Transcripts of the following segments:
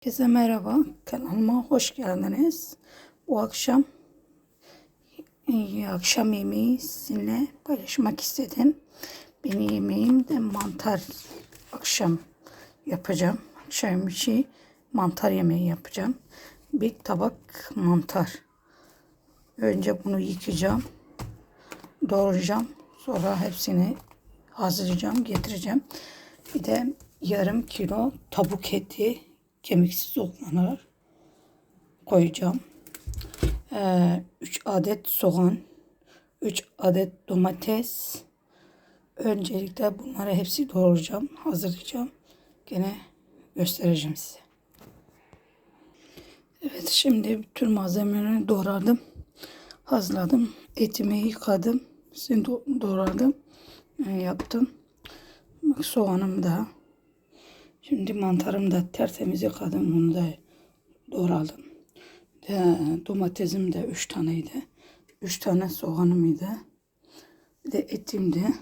Herkese merhaba, kanalıma hoş geldiniz. Bu akşam e, akşam yemeği sizinle paylaşmak istedim. Benim yemeğim de mantar akşam yapacağım. Akşam bir mantar yemeği yapacağım. Bir tabak mantar. Önce bunu yıkayacağım. Doğrayacağım. Sonra hepsini hazırlayacağım, getireceğim. Bir de yarım kilo tavuk eti kemiksiz olanlar koyacağım. 3 adet soğan, 3 adet domates. Öncelikle bunları hepsi doğrayacağım, hazırlayacağım. Gene göstereceğim size. Evet şimdi bütün malzemeleri doğradım. Hazırladım. Etimi yıkadım. Şimdi do- doğradım. e, yaptım. Bak soğanım da. Şimdi mantarım da tertemiz yıkadım. Onu da doğradım. De, domatesim de 3 taneydi. 3 tane soğanımıydı. Bir de etimdi.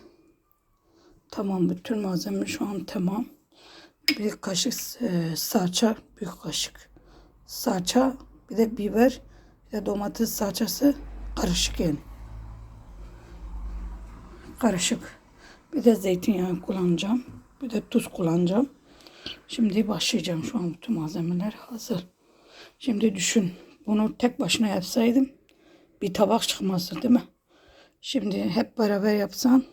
Tamam bütün malzeme şu an tamam. Bir kaşık e, salça, bir kaşık salça, bir de biber, bir de domates salçası karışık yani. Karışık. Bir de zeytinyağı kullanacağım. Bir de tuz kullanacağım. Şimdi başlayacağım. Şu an bütün malzemeler hazır. Şimdi düşün. Bunu tek başına yapsaydım bir tabak çıkmazdı değil mi? Şimdi hep beraber yapsan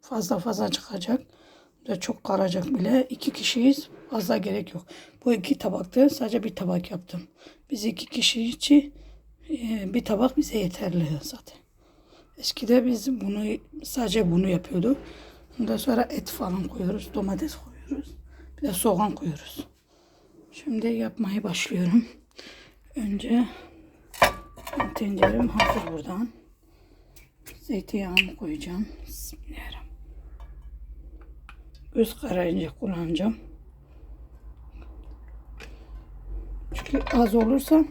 fazla fazla çıkacak. Ve çok kalacak bile. İki kişiyiz. Fazla gerek yok. Bu iki tabaktı. Sadece bir tabak yaptım. Biz iki kişi için e, bir tabak bize yeterli zaten. Eskide biz bunu sadece bunu yapıyorduk. Ondan sonra et falan koyuyoruz. Domates koyuyoruz. Bir de soğan koyuyoruz. Şimdi yapmaya başlıyorum. Önce tencerem hazır buradan. Zeytinyağımı koyacağım. Bismillahirrahmanirrahim. Göz kararınca kullanacağım. Çünkü az olursa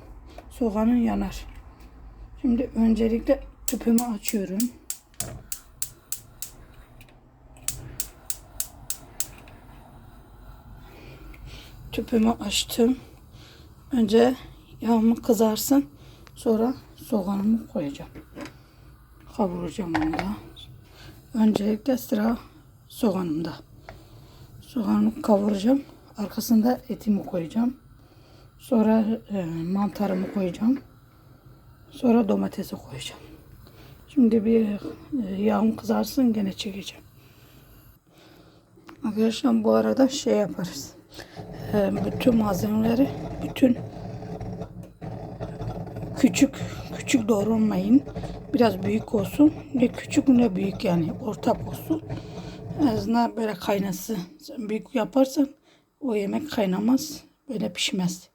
soğanın yanar. Şimdi öncelikle tüpümü açıyorum. Tüpümü açtım. Önce yağımı kızarsın. Sonra soğanımı koyacağım. Kavuracağım onu da. Öncelikle sıra soğanımda. Soğanımı kavuracağım. Arkasında etimi koyacağım. Sonra e, mantarımı koyacağım. Sonra domatesi koyacağım. Şimdi bir e, yağım kızarsın gene çekeceğim. Arkadaşlar bu arada şey yaparız. Bütün malzemeleri bütün küçük küçük doğranmayın. Biraz büyük olsun. Ne küçük ne büyük yani ortak olsun. En azından böyle kaynası. Sen büyük yaparsan o yemek kaynamaz. Böyle pişmez.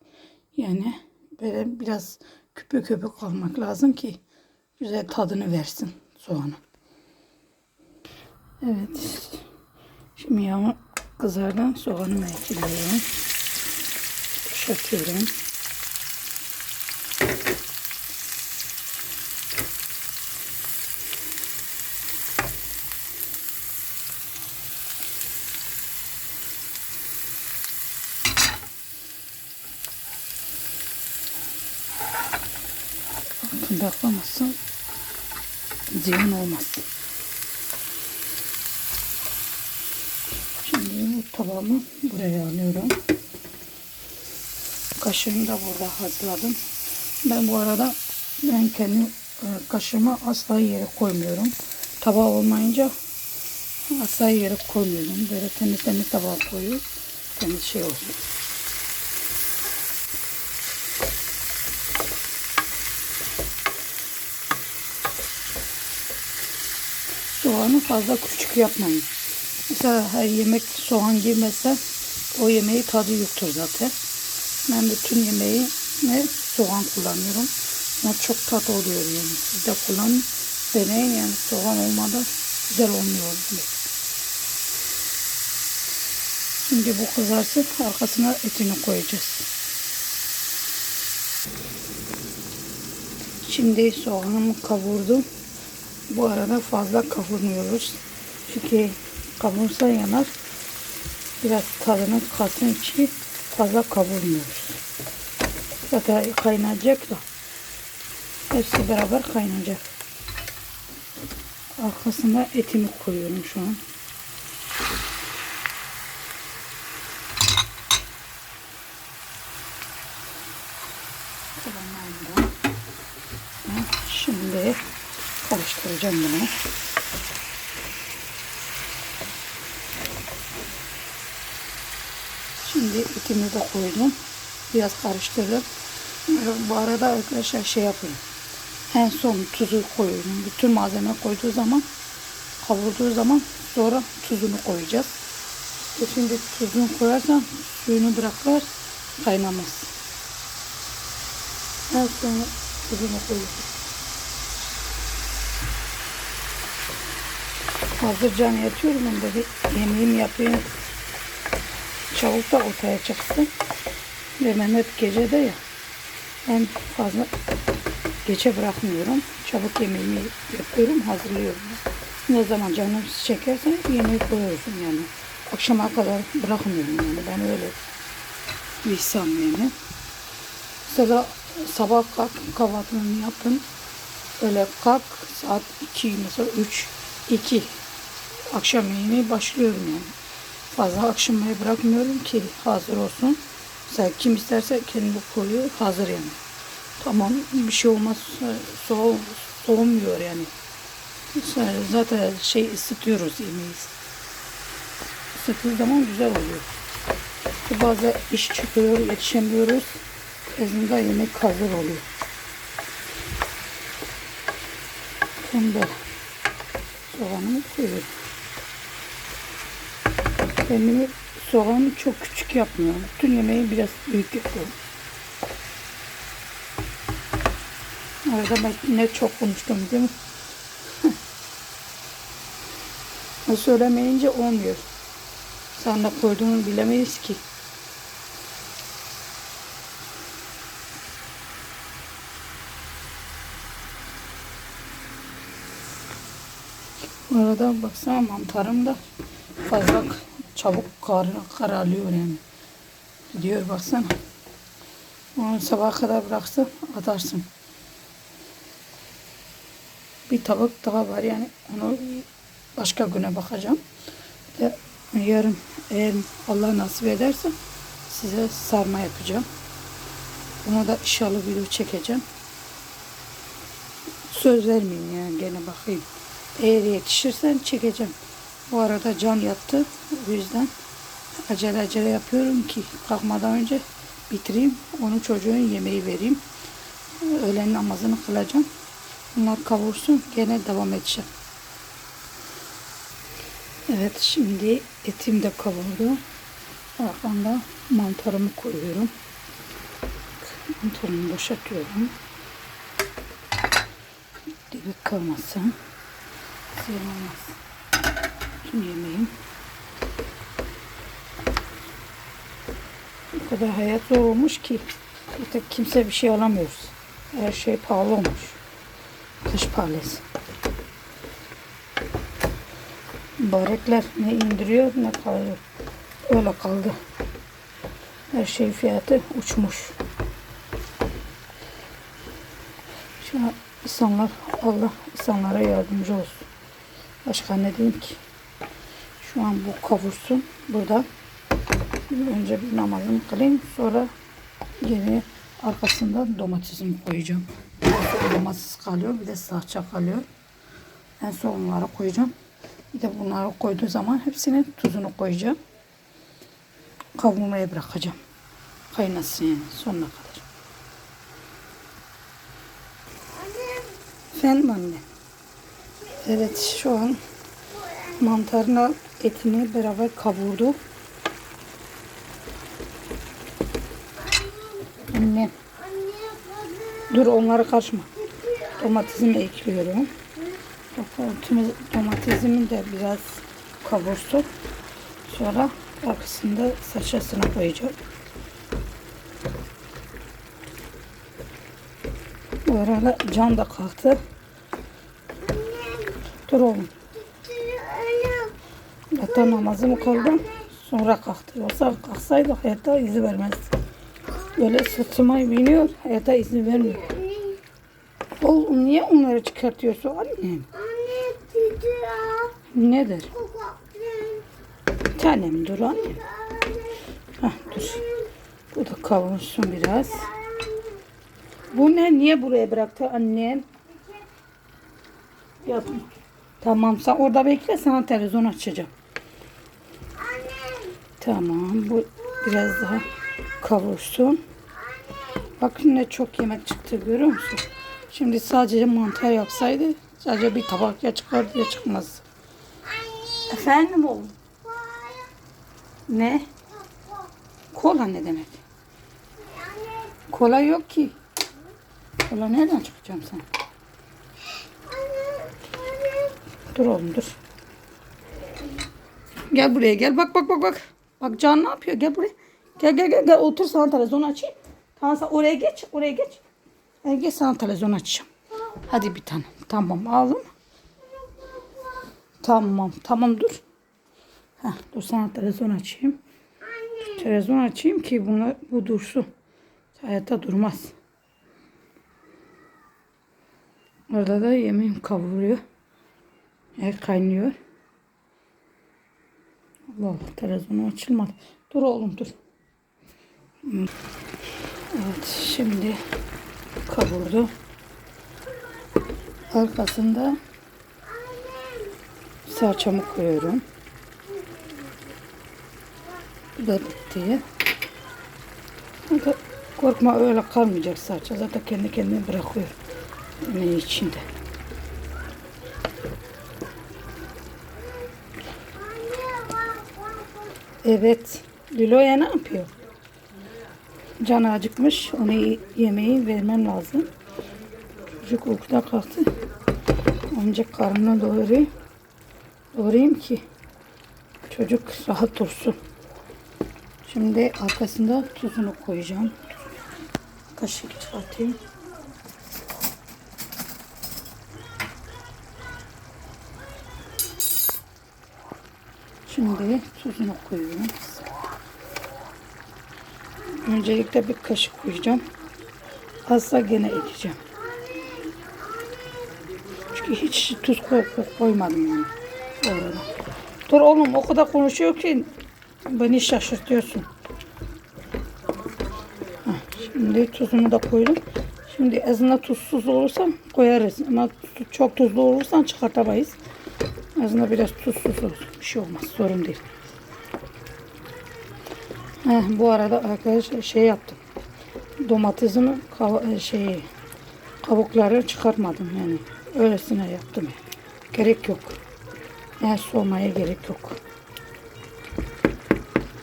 Yani böyle biraz küpe küpe kalmak lazım ki güzel tadını versin soğanı. Evet. Şimdi yağ kızardan soğanımı ekliyorum. Kuşatıyorum. Altında kalmasın. Ziyan olmaz. Tabağımı buraya alıyorum. Kaşığımı da burada hazırladım. Ben bu arada ben kendi e, kaşığımı asla yere koymuyorum. Tabağı olmayınca asla yere koymuyorum. Böyle temiz temiz tabağa koyuyorum. Temiz şey olsun. Soğanı fazla küçük yapmayın. Mesela her yemek soğan girmezse o yemeği tadı yoktur zaten. Ben bütün yemeği ne soğan kullanıyorum. Ama çok tat oluyor yani. Siz de kullanın. Deneyin yani soğan olmadan güzel olmuyor yemek. Şimdi bu kızarsın. Arkasına etini koyacağız. Şimdi soğanımı kavurdum. Bu arada fazla kavurmuyoruz. Çünkü kavursa yanar. Biraz tadını katın için fazla kavurmuyoruz. Zaten kaynayacak da. Hepsi beraber kaynayacak. Arkasına etimi koyuyorum şu an. Şimdi karıştıracağım bunu. Şimdi etimi de koydum. Biraz karıştırdım. Bu arada arkadaşlar şey yapıyorum. En son tuzu koyuyorum. Bütün malzeme koyduğu zaman kavurduğu zaman sonra tuzunu koyacağız. E Şimdi tuzunu koyarsan suyunu bırakır kaynamaz. En sonra tuzunu koyuyoruz. Hazır can yatıyorum ben de bir yemeğimi yapayım. Çabuk da ortaya çıksın. Ve ben hep gecede ya. En fazla geçe bırakmıyorum. Çabuk yemeğimi yapıyorum, hazırlıyorum. Ne zaman canım çekerse yemeği koyuyorsun yani. Akşama kadar bırakmıyorum yani. Ben öyle bir insan yani. Mesela sabah kalk kahvaltını yapın. Öyle kalk saat 2 mesela 3 2 akşam yemeği başlıyorum yani. Fazla akşamaya bırakmıyorum ki hazır olsun. Mesela kim isterse kendi koyuyor hazır yani. Tamam bir şey olmaz soğu, soğumuyor yani. Zaten şey ısıtıyoruz yemeği. Isıttığı zaman güzel oluyor. Bazı iş çıkıyor yetişemiyoruz. Ezinde yemek hazır oluyor. Şimdi soğanımı koyuyorum. Kendimi soğanı çok küçük yapmıyorum. Bütün yemeği biraz büyük yapıyorum. Arada ben ne çok konuştum değil mi? Söylemeyince olmuyor. Sen de koyduğunu bilemeyiz ki. Bu arada baksana mantarım da fazla çabuk kar, kararlıyor yani. Diyor baksana. Onu sabaha kadar bıraksın atarsın. Bir tabak daha var yani onu başka güne bakacağım. De yarın eğer Allah nasip ederse size sarma yapacağım. Bunu da inşallah video çekeceğim. Söz vermeyeyim yani gene bakayım. Eğer yetişirsen çekeceğim. Bu arada can yattı. O yüzden acele acele yapıyorum ki kalkmadan önce bitireyim. Onun çocuğun yemeği vereyim. Öğlen namazını kılacağım. Bunlar kavursun. Gene devam edeceğim. Evet şimdi etim de kavurdu. Arkanda mantarımı koyuyorum. Mantarımı boşaltıyorum. Dibik kalmasın. Ziyan Şimdi yemeğim. O kadar hayat zor olmuş ki artık kimse bir şey alamıyoruz. Her şey pahalı olmuş. Dış pahalesi. Barekler ne indiriyor ne kalıyor. Öyle kaldı. Her şey fiyatı uçmuş. Şu an insanlar Allah insanlara yardımcı olsun. Başka ne diyeyim ki? Şu an bu kavursun burada. Önce bir namazımı kılayım. Sonra geri arkasından domatesimi koyacağım. Domates kalıyor. Bir de salça kalıyor. En son onları koyacağım. Bir de bunları koyduğu zaman hepsinin tuzunu koyacağım. Kavurmaya bırakacağım. Kaynasın yani sonuna kadar. Efendim anne. Evet şu an mantarla etini beraber kavurdu. Anne. Dur onlara kaçma. Domatesimi ekliyorum. Domatesimi de biraz kavursun. Sonra arkasında saçasını koyacağım. Bu arada can da kalktı. Dur oğlum. Yatan namazımı kıldım. Sonra kalktı. Yoksa kalksaydı hayatta izi vermez. Böyle sırtıma biniyor. Hayatta izin vermiyor. Oğlum niye onları çıkartıyorsun annem? Anne titriyor. Nedir? Tanem dur annem. Hah dur. Bu da kavursun biraz. Bu ne? Niye buraya bıraktı annem? Yapma. Tamam sen orada bekle sana televizyon açacağım. Anne. Tamam bu biraz daha kavursun. Bak ne çok yemek çıktı görüyor musun? Şimdi sadece mantar yapsaydı sadece bir tabak ya çıkardı ya çıkmaz. Efendim oğlum? Ne? Kola ne demek? Kola yok ki. Kola nereden çıkacağım sen? Dur oğlum dur. Gel buraya gel. Bak bak bak bak. Bak Can ne yapıyor? Gel buraya. Gel gel gel. gel. Otur sana televizyon açayım. Tamam sen oraya geç. Oraya geç. Gel, gel sana televizyon açacağım. Hadi bir tane. Tamam ağlama. Tamam tamam dur. Heh, dur sana televizyon açayım. Televizyon açayım ki bunu, bu dursun. Hayatta durmaz. Orada da yemeğim kavuruyor. Evet kaynıyor. Allah televizyonu açılmadı. Dur oğlum dur. Evet şimdi kavurdu. Arkasında salçamı koyuyorum. Bu da bitti. Korkma öyle kalmayacak salça. Zaten kendi kendine bırakıyor. Ne içinde. Evet. Lilo'ya ne yapıyor? Can acıkmış. Ona yemeği vermem lazım. Çocuk uykuda kalktı. Önce karnına doğrayayım. Doğrayayım ki çocuk rahat dursun. Şimdi arkasında tuzunu koyacağım. Kaşık çıkartayım. Şimdi tuzunu koyuyorum. Öncelikle bir kaşık koyacağım. Azsa gene ekeceğim. Çünkü hiç tuz koy, koy- koymadım yani. Orada. Dur oğlum o kadar konuşuyor ki beni şaşırtıyorsun. Heh, Şimdi tuzunu da koydum. Şimdi azına tuzsuz olursam koyarız. Ama çok tuzlu olursan çıkartamayız. Azına biraz tuzsuz olsun. Bir şey olmaz. Sorun değil. Heh, bu arada arkadaşlar şey yaptım. Domatesimi kav- şey kabukları çıkartmadım yani. Öylesine yaptım. Gerek yok. Yani soğumaya gerek yok.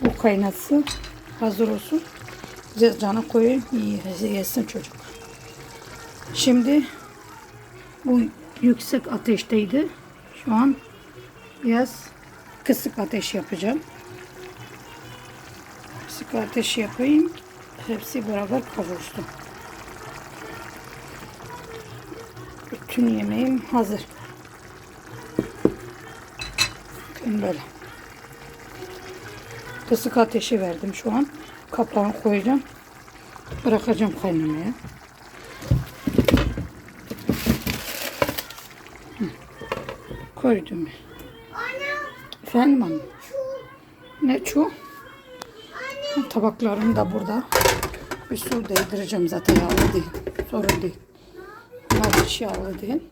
Bu kaynatsın. Hazır olsun. Cana koyayım. yesin çocuk. Şimdi bu yüksek ateşteydi. Şu an biraz kısık ateş yapacağım. Kısık ateş yapayım. Hepsi beraber kavursun. Bütün yemeğim hazır. Bakın böyle. Kısık ateşi verdim şu an. Kapağını koyacağım. Bırakacağım kaynamaya. Koydum. Efendim anne. Ne şu? Tabaklarım da burada. Bir su değdireceğim zaten yağlı değil. Sorun değil. Ama hiç yağlı değil.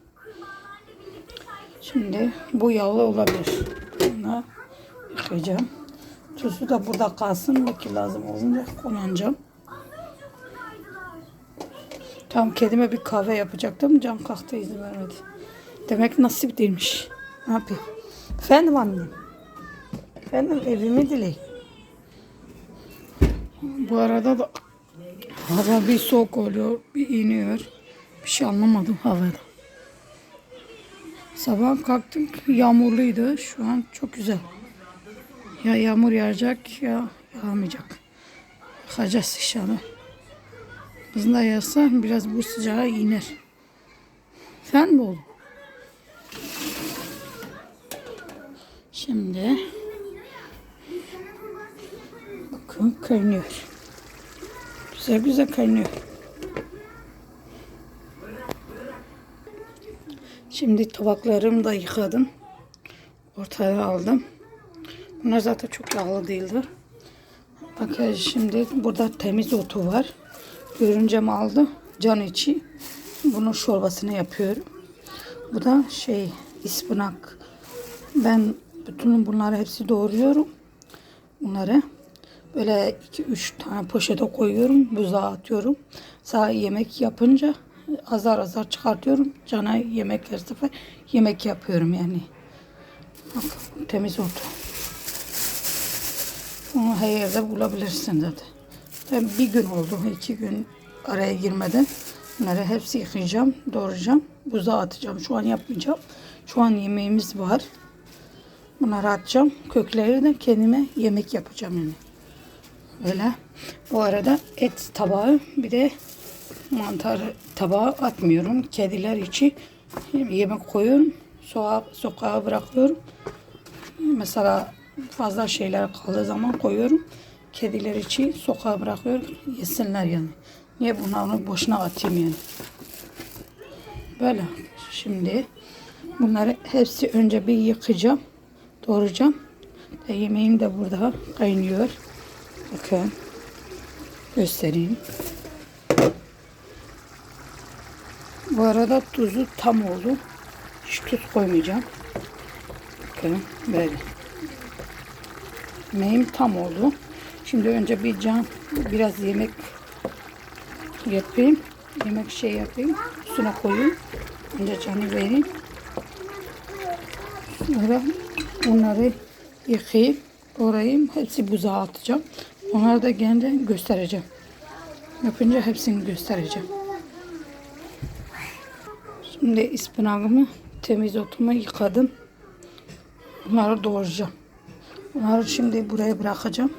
Şimdi bu yağlı olabilir. Bunu yıkayacağım. Tuzu da burada kalsın. Belki lazım olunca kullanacağım. Tam kedime bir kahve yapacaktım. Can kalktı izin vermedi. Demek nasip değilmiş. Ne yapayım? Efendim annem. Efendim evimi diley. Bu arada da hava bir soğuk oluyor, bir iniyor. Bir şey anlamadım havada. Sabah kalktım yağmurluydu. Şu an çok güzel. Ya yağmur yağacak ya yağmayacak. Bakacağız inşallah. Hızla yağsa biraz bu sıcağa iner. Sen mi oğlum? Şimdi Bakın kaynıyor. Güzel güzel kaynıyor. Şimdi tabaklarımı da yıkadım. Ortaya aldım. Bunlar zaten çok yağlı değildir. Bakın şimdi burada temiz otu var. Görüncem aldı. Can içi. Bunun çorbasını yapıyorum. Bu da şey ıspanak. Ben bütün bunları hepsi doğruyorum. Bunları böyle 2-3 tane poşete koyuyorum. Buzağa atıyorum. Sağ yemek yapınca azar azar çıkartıyorum. Cana yemek her sefer yemek yapıyorum yani. Bak temiz otu. Onu her yerde bulabilirsin zaten. Tabii bir gün oldu, iki gün araya girmeden. Bunları hepsi yıkayacağım, doğrayacağım, buzağa atacağım. Şu an yapmayacağım. Şu an yemeğimiz var. Bunları atacağım. Kökleri de kendime yemek yapacağım yani. Böyle. Bu arada et tabağı bir de mantar tabağı atmıyorum. Kediler için yemek koyuyorum. Soğuğa, sokağa bırakıyorum. Mesela fazla şeyler kaldığı zaman koyuyorum. Kediler için sokağa bırakıyorum. Yesinler yani. Niye bunları boşuna atayım yani. Böyle. Şimdi bunları hepsi önce bir yıkayacağım. Doğrayacağım. Yemeğim de burada kaynıyor. Bakın. Göstereyim. Bu arada tuzu tam oldu. Hiç tuz koymayacağım. Bakın böyle. Yemeğim tam oldu. Şimdi önce bir can biraz yemek yapayım. Yemek şey yapayım. Üstüne koyayım. Önce canı vereyim. Sonra bunları yıkayıp doğrayayım. Hepsi buzağa atacağım. Onları da gene göstereceğim. Yapınca hepsini göstereceğim. Şimdi ıspanağımı temiz otumu yıkadım. Bunları doğrayacağım. Bunları şimdi buraya bırakacağım.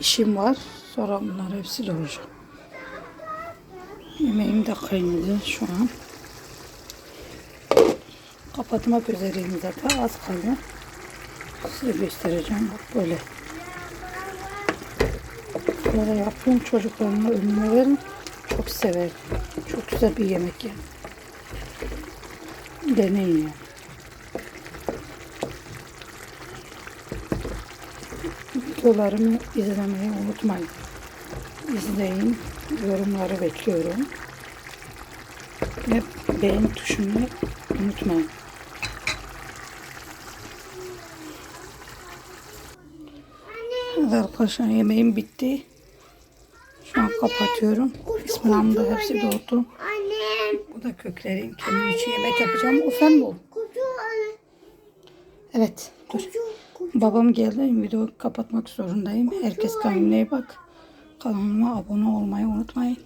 İşim var. Sonra bunları hepsi doğrayacağım. Yemeğim de kaynadı şu an. Kapatmak üzereyim zaten. Az kaldı. Size göstereceğim. Bak böyle. Böyle yapıyorum. Çocuklarıma verin. Çok sever. Çok güzel bir yemek yani. Deneyin yani. Videolarımı izlemeyi unutmayın. İzleyin. Yorumları bekliyorum. Ve beğen tuşunu unutmayın. Arkadaşlar yemeğim bitti. Kapatıyorum. De hepsi doğdu. Annem. Bu da köklerin kendim için yemek yapacağım. Kutu anne. Evet dur. Babam geldi. Videoyu kapatmak zorundayım. Herkes kendine iyi bak. Kanalıma abone olmayı unutmayın.